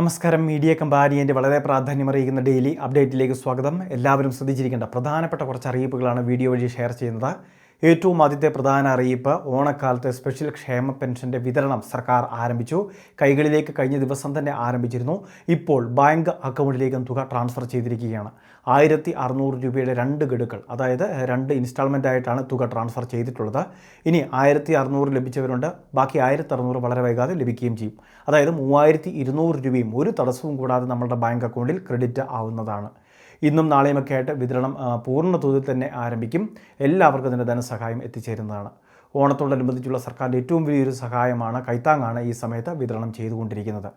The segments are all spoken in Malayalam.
നമസ്കാരം. മീഡിയ കമ്പാരിയന്റെ വളരെ പ്രാധാന്യമറിയിക്കുന്ന ഡെയിലി അപ്ഡേറ്റിലേക്ക് സ്വാഗതം. എല്ലാവരും ശ്രദ്ധിച്ചിരിക്കേണ്ട പ്രധാനപ്പെട്ട കുറച്ച് അറിയിപ്പുകളാണ് വീഡിയോ വഴി ഷെയർ ചെയ്യുന്നത്. ഏറ്റവും ആദ്യത്തെ പ്രധാന അറിയിപ്പ് ഓണക്കാലത്ത് സ്പെഷ്യൽ ക്ഷേമ പെൻഷന്റെ വിതരണം സർക്കാർ ആരംഭിച്ചു. കൈകളിലേക്ക് കഴിഞ്ഞ ദിവസം തന്നെ ആരംഭിച്ചിരുന്നു. ഇപ്പോൾ ബാങ്ക് അക്കൗണ്ടിലേക്കും തുക ട്രാൻസ്ഫർ ചെയ്തിരിക്കുകയാണ്. ആയിരത്തി അറുന്നൂറ് രൂപയുടെ രണ്ട് ഗഡുക്കൾ അതായത് രണ്ട് ഇൻസ്റ്റാൾമെന്റ് ആയിട്ടാണ് തുക ട്രാൻസ്ഫർ ചെയ്തിട്ടുള്ളത്. ഇനി ആയിരത്തി അറുന്നൂറ് ലഭിച്ചവരുണ്ട്. ബാക്കി ആയിരത്തി അറുന്നൂറ് വളരെ വൈകാതെ ലഭിക്കുകയും ചെയ്യും. അതായത് മൂവായിരത്തി ഇരുന്നൂറ് രൂപയും ഒരു തടസ്സവും കൂടാതെ നമ്മളുടെ ബാങ്ക് അക്കൗണ്ടിൽ ക്രെഡിറ്റ് ആവുന്നതാണ്. ഇന്നും നാളെയുമൊക്കെ ആയിട്ട് വിതരണം പൂർണ തോതിൽ തന്നെ ആരംഭിക്കും. എല്ലാവർക്കും ഇതിന്റെ ധനസഹായം എത്തിച്ചേരുന്നതാണ്. ഓണത്തോടനുബന്ധിച്ചുള്ള സർക്കാരിന്റെ ഏറ്റവും വലിയൊരു സഹായമാണ് കൈത്താങ്ങാണ് ഈ സമയത്ത് വിതരണം ചെയ്തുകൊണ്ടിരിക്കുന്നത്.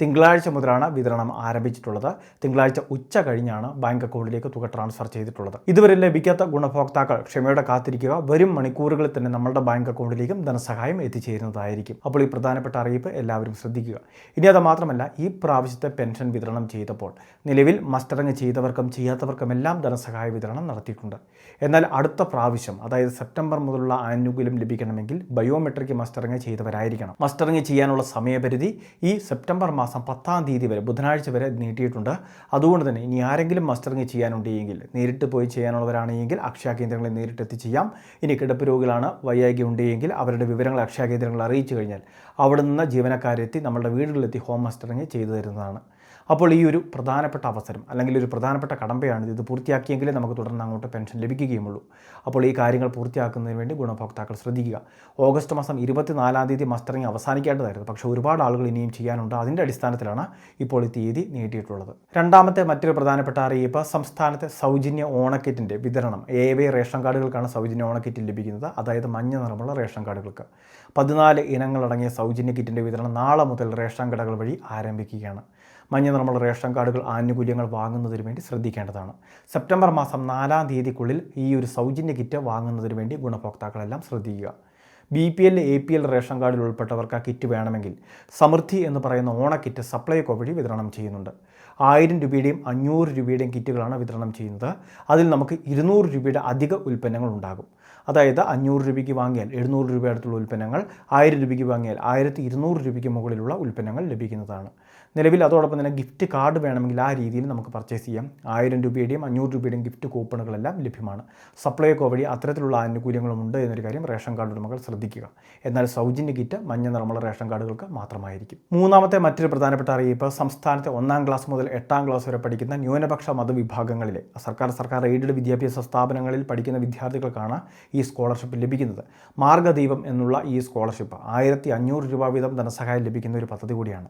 തിങ്കളാഴ്ച മുതലാണ് വിതരണം ആരംഭിച്ചിട്ടുള്ളത്. തിങ്കളാഴ്ച ഉച്ച കഴിഞ്ഞാണ് ബാങ്ക് അക്കൗണ്ടിലേക്ക് തുക ട്രാൻസ്ഫർ ചെയ്തിട്ടുള്ളത്. ഇതുവരെ ലഭിക്കാത്ത ഗുണഭോക്താക്കൾ ക്ഷമയോടെ കാത്തിരിക്കുക. വരും മണിക്കൂറുകളിൽ തന്നെ നമ്മളുടെ ബാങ്ക് അക്കൗണ്ടിലേക്കും ധനസഹായം എത്തിച്ചേരുന്നതായിരിക്കും. അപ്പോൾ ഈ പ്രധാനപ്പെട്ട അറിയിപ്പ് എല്ലാവരും ശ്രദ്ധിക്കുക. ഇനി അത് മാത്രമല്ല ഈ പ്രാവശ്യത്തെ പെൻഷൻ വിതരണം ചെയ്തപ്പോൾ നിലവിൽ മസ്റ്ററിങ് ചെയ്തവർക്കും ചെയ്യാത്തവർക്കും എല്ലാം ധനസഹായ വിതരണം നടത്തിയിട്ടുണ്ട്. എന്നാൽ അടുത്ത പ്രാവശ്യം അതായത് സെപ്റ്റംബർ മുതലുള്ള ആനുകൂല്യം ലഭിക്കണമെങ്കിൽ ബയോമെട്രിക് മസ്റ്ററിങ് ചെയ്തവരായിരിക്കണം. മസ്റ്ററിങ് ചെയ്യാനുള്ള സമയപരിധി ഈ സെപ്റ്റംബർ മാസം പത്താം തീയതി വരെ ബുധനാഴ്ച വരെ നീട്ടിയിട്ടുണ്ട്. അതുകൊണ്ട് തന്നെ ഇനി ആരെങ്കിലും മസ്റ്ററിങ് ചെയ്യാനുണ്ടെങ്കിൽ നേരിട്ട് പോയി ചെയ്യാനുള്ളവരാണെങ്കിൽ അക്ഷയ കേന്ദ്രങ്ങളിൽ നേരിട്ടെത്തി ചെയ്യാം. ഇനി കിടപ്പ് രോഗികളാണ് വയ്യായ്ക ഉണ്ടെങ്കിൽ അവരുടെ വിവരങ്ങൾ അക്ഷയ കേന്ദ്രങ്ങളിൽ അറിയിച്ചു കഴിഞ്ഞാൽ അവിടെ നിന്ന് ജീവനക്കാരെത്തി നമ്മളുടെ വീടുകളിലെത്തി ഹോം മസ്റ്ററിങ് ചെയ്തു തരുന്നതാണ്. അപ്പോൾ ഈ ഒരു പ്രധാനപ്പെട്ട അവസരം അല്ലെങ്കിൽ ഒരു പ്രധാനപ്പെട്ട കടമ്പയാണ് ഇത് പൂർത്തിയാക്കിയെങ്കിലേ നമുക്ക് തുടർന്ന് അങ്ങോട്ട് പെൻഷൻ ലഭിക്കുകയുമുള്ളൂ. അപ്പോൾ ഈ കാര്യങ്ങൾ പൂർത്തിയാക്കുന്നതിന് വേണ്ടി ഗുണഭോക്താക്കൾ ശ്രദ്ധിക്കുക. ഓഗസ്റ്റ് മാസം ഇരുപത്തിനാലാം തീയതി മസ്റ്ററിങ് അവസാനിക്കേണ്ടതായിരുന്നു. പക്ഷേ ഒരുപാട് ആളുകൾ ഇനിയും ചെയ്യാനുണ്ട്. അതിന്റെ അടിസ്ഥാനത്തിലാണ് ഇപ്പോൾ ഈ തീയതി നീട്ടിയിട്ടുള്ളത്. രണ്ടാമത്തെ മറ്റൊരു പ്രധാനപ്പെട്ട അറിയിപ്പ് സംസ്ഥാനത്തെ സൗജന്യ ഓണക്കിറ്റിന്റെ വിതരണം. എ വൈ റേഷൻ കാർഡുകൾക്കാണ് സൗജന്യ ഓണക്കിറ്റ് ലഭിക്കുന്നത്. അതായത് മഞ്ഞ നിറമുള്ള റേഷൻ കാർഡുകൾക്ക്. പതിനാല് ഇനങ്ങളടങ്ങിയ സൗജന്യ കിറ്റിന്റെ വിതരണം നാളെ മുതൽ റേഷൻ കടകൾ വഴി ആരംഭിക്കുകയാണ്. മഞ്ഞ നിറമുള്ള റേഷൻ കാർഡുകൾ ആനുകൂല്യങ്ങൾ വാങ്ങുന്നതിന് വേണ്ടി ശ്രദ്ധിക്കേണ്ടതാണ്. സെപ്റ്റംബർ മാസം നാലാം തീയതിക്കുള്ളിൽ ഈ ഒരു സൗജന്യ കിറ്റ് വാങ്ങുന്നതിന് വേണ്ടി ഗുണഭോക്താക്കളെല്ലാം ശ്രദ്ധിക്കുക. B P L A P L ration കാർഡിൽ ഉൾപ്പെട്ടവർക്ക് ആ കിറ്റ് വേണമെങ്കിൽ സമൃദ്ധി എന്ന് പറയുന്ന ഓണക്കിറ്റ് സപ്ലൈകോ വഴി വിതരണം ചെയ്യുന്നുണ്ട്. ആയിരം രൂപയുടെയും അഞ്ഞൂറ് രൂപയുടെയും കിറ്റുകളാണ് വിതരണം ചെയ്യുന്നത്. അതിൽ നമുക്ക് ഇരുന്നൂറ് രൂപയുടെ അധിക ഉൽപ്പന്നങ്ങൾ ഉണ്ടാകും. അതായത് അഞ്ഞൂറ് രൂപയ്ക്ക് വാങ്ങിയാൽ എഴുന്നൂറ് രൂപ അടുത്തുള്ള ഉൽപ്പന്നങ്ങൾ ആയിരം രൂപയ്ക്ക് വാങ്ങിയാൽ ആയിരത്തി ഇരുന്നൂറ് രൂപയ്ക്ക് മുകളിലുള്ള ഉൽപ്പന്നങ്ങൾ ലഭിക്കുന്നതാണ്. നിലവിൽ അതോടൊപ്പം തന്നെ ഗിഫ്റ്റ് കാർഡ് വേണമെങ്കിൽ ആ രീതിയിൽ നമുക്ക് പർച്ചേസ് ചെയ്യാം. ആയിരം രൂപയുടെയും അഞ്ഞൂറ് രൂപയുടെയും ഗിഫ്റ്റ് കൂപ്പണുകളെല്ലാം ലഭ്യമാണ്. സപ്ലൈകോ വഴി അത്തരത്തിലുള്ള ആനുകൂല്യങ്ങളുമുണ്ട് എന്നൊരു കാര്യം റേഷൻ കാർഡ് ഉടമകൾ ശ്രദ്ധിക്കുക. എന്നാൽ സൗജന്യ കിറ്റ് മഞ്ഞ നിറമുള്ള റേഷൻ കാർഡുകൾക്ക് മാത്രമായിരിക്കും. മൂന്നാമത്തെ മറ്റൊരു പ്രധാനപ്പെട്ട അറിയിപ്പ് സംസ്ഥാനത്തെ ഒന്നാം ക്ലാസ് മുതൽ എട്ടാം ക്ലാസ് വരെ പഠിക്കുന്ന ന്യൂനപക്ഷ മതവിഭാഗങ്ങളിലെ സർക്കാർ സർക്കാർ എയ്ഡഡ് വിദ്യാഭ്യാസ സ്ഥാപനങ്ങളിൽ പഠിക്കുന്ന വിദ്യാർത്ഥികൾക്കാണ് ഈ സ്കോളർഷിപ്പ് ലഭിക്കുന്നത്. മാർഗദീപം എന്നുള്ള ഈ സ്കോളർഷിപ്പ് ആയിരത്തി അഞ്ഞൂറ് രൂപ വീതം ധനസഹായം ലഭിക്കുന്ന ഒരു പദ്ധതി കൂടിയാണ്.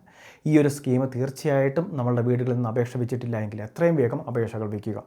ഈ ഒരു സ്കീം തീർച്ചയായിട്ടും നമ്മളുടെ വീടുകളിൽ നിന്ന് അപേക്ഷ വെച്ചിട്ടില്ല എങ്കിൽ എത്രയും വേഗം അപേക്ഷകൾ വയ്ക്കുക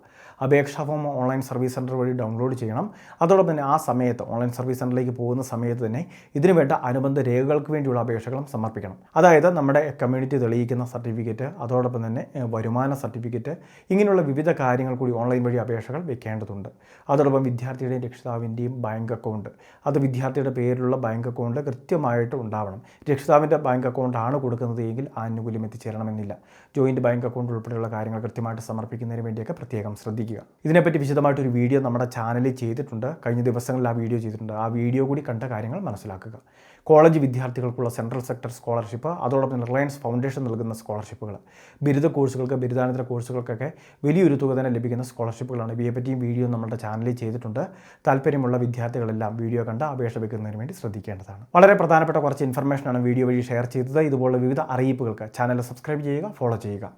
അപേക്ഷാ ഫോം ഓൺലൈൻ സർവീസ് സെന്റർ വഴി ഡൗൺലോഡ് ചെയ്യണം. അതോടൊപ്പം തന്നെ ആ സമയത്ത് ഓൺലൈൻ സർവീസ് സെന്ററിലേക്ക് പോകുന്ന സമയത്ത് തന്നെ ഇതിനുവേണ്ട അനുബന്ധ രേഖകൾക്ക് വേണ്ടിയുള്ള അപേക്ഷകളും സമർപ്പിക്കണം. അതായത് നമ്മുടെ കമ്മ്യൂണിറ്റി തെളിയിക്കുന്ന സർട്ടിഫിക്കറ്റ് അതോടൊപ്പം തന്നെ വരുമാന സർട്ടിഫിക്കറ്റ് ഇങ്ങനെയുള്ള വിവിധ കാര്യങ്ങൾ കൂടി ഓൺലൈൻ വഴി അപേക്ഷകൾ വെക്കേണ്ടതുണ്ട്. അതോടൊപ്പം വിദ്യാർത്ഥിയുടെയും രക്ഷിതാവിന്റെയും ബാങ്ക് അക്കൗണ്ട്. അത് വിദ്യാർത്ഥിയുടെ പേരിലുള്ള ബാങ്ക് അക്കൗണ്ട് കൃത്യമായിട്ട് ഉണ്ടാവണം. രക്ഷിതാവിന്റെ ബാങ്ക് അക്കൗണ്ട് ആണ് കൊടുക്കുന്നത് എങ്കിൽ ആനുകൂല്യം എത്തിച്ചേരണമെന്നില്ല. ജോയിന്റ് ബാങ്ക് അക്കൗണ്ട് ഉൾപ്പെടെയുള്ള കാര്യങ്ങൾ കൃത്യമായിട്ട് സമർപ്പിക്കുന്നതിന് വേണ്ടിയൊക്കെ പ്രത്യേകം ശ്രദ്ധിക്കുക. ഇതിനെപ്പറ്റി വിശദമായിട്ടൊരു വീഡിയോ നമ്മുടെ ചാനലിൽ ചെയ്തിട്ടുണ്ട്. കഴിഞ്ഞ ദിവസങ്ങളിൽ ആ വീഡിയോ ചെയ്തിട്ടുണ്ട്. ആ വീഡിയോ കൂടി കണ്ട കാര്യങ്ങൾ മനസ്സിലാക്കുക. കോളേജ് വിദ്യാർത്ഥികൾക്കുള്ള സെൻട്രൽ സെക്ടർ സ്കോളർഷിപ്പ് അതോടൊപ്പം റിലയൻസ് ഫൗണ്ടേഷൻ നൽകുന്ന സ്കോളർഷിപ്പുകൾ. ബിരുദ കോഴ്സുകൾക്ക് ബിരുദാനന്തര കോഴ്സുകൾക്കൊക്കെ വലിയൊരു തുക തന്നെ ലഭിക്കുന്ന സ്കോളർഷിപ്പുകളാണ്. ഇവയെപ്പറ്റിയും വീഡിയോ നമ്മുടെ ചാനലിൽ ചെയ്തിട്ടുണ്ട്. താല്പര്യമുള്ള വിദ്യാർത്ഥികളെല്ലാം വീഡിയോ കണ്ട് അപേക്ഷ വെക്കുന്നതിന് വേണ്ടി ശ്രദ്ധിക്കേണ്ടതാണ്. വളരെ പ്രധാനപ്പെട്ട കുറച്ച് ഇൻഫർമേഷനാണ് വീഡിയോ വഴി ഷെയർ ചെയ്തത്. ഇതുപോലുള്ള വിവിധ അറിയിപ്പുകൾക്ക് ചാനൽ സബ്സ്ക്രൈബ് ചെയ്യുക ഫോളോ ചെയ്യുക.